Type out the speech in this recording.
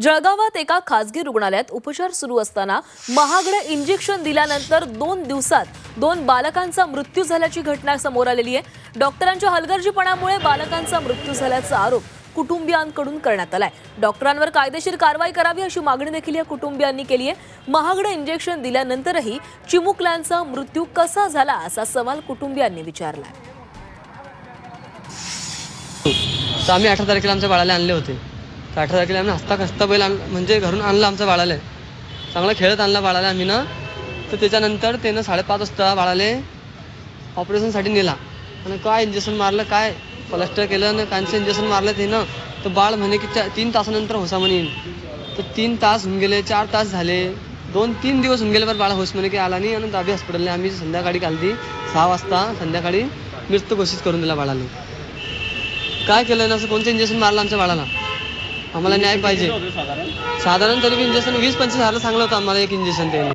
जळगावात एका खासगी रुग्णालयात उपचार सुरू असताना महागडं इंजेक्शन दिल्यानंतर दोन दिवसात दोन बालकांचा मृत्यू झाल्याची घटना समोर आलेली आहे. डॉक्टरांच्या हलगर्जीपणामुळे बालकांचा मृत्यू झाल्याचा आरोप कुटुंबियांकडून करण्यात आलाय. डॉक्टरांवर कायदेशीर कारवाई करावी अशी मागणी देखील या कुटुंबियांनी केली आहे. महागडं इंजेक्शन दिल्यानंतरही चिमुकल्यांचा मृत्यू कसा झाला असा सवाल कुटुंबियांनी विचारलाय. तर आम्ही अठरा तारखेला आमच्या बाळाला आणले होते. तर अठरा तारखेला आम्ही हसता कस्ता बैल आण म्हणजे घरून आणलं आमचं बाळाला. चांगला खेळत आणला बाळाला आम्ही ना. तर त्याच्यानंतर त्यानं साडेपाच वाजता बाळाले ऑपरेशनसाठी नेला. आणि काय इंजेक्शन मारलं काय प्लास्टर केलं ना कांचं इंजेक्शन मारलं त्यानं. तर बाळ म्हणे की चा तीन तासानंतर होसा म्हणे येईल तर तीन तास होऊन गेले चार तास झाले. दोन तीन दिवस होऊन गेले बरं बाळ होस म्हणे की आला नाही. आणि दाबी हॉस्पिटलने आम्ही संध्याकाळी कालती सहा वाजता संध्याकाळी मृत्यू घोषित करून दिला बाळाला. काय केलं ना असं कोणतं इंजेक्शन मारलं आमच्या बाळाला? आम्हाला न्याय पाहिजे. साधारण? तरी इंजेक्शन वीस पंचवीस हजारला सांगलं होतं आम्हाला एक इंजेक्शन त्यांनी.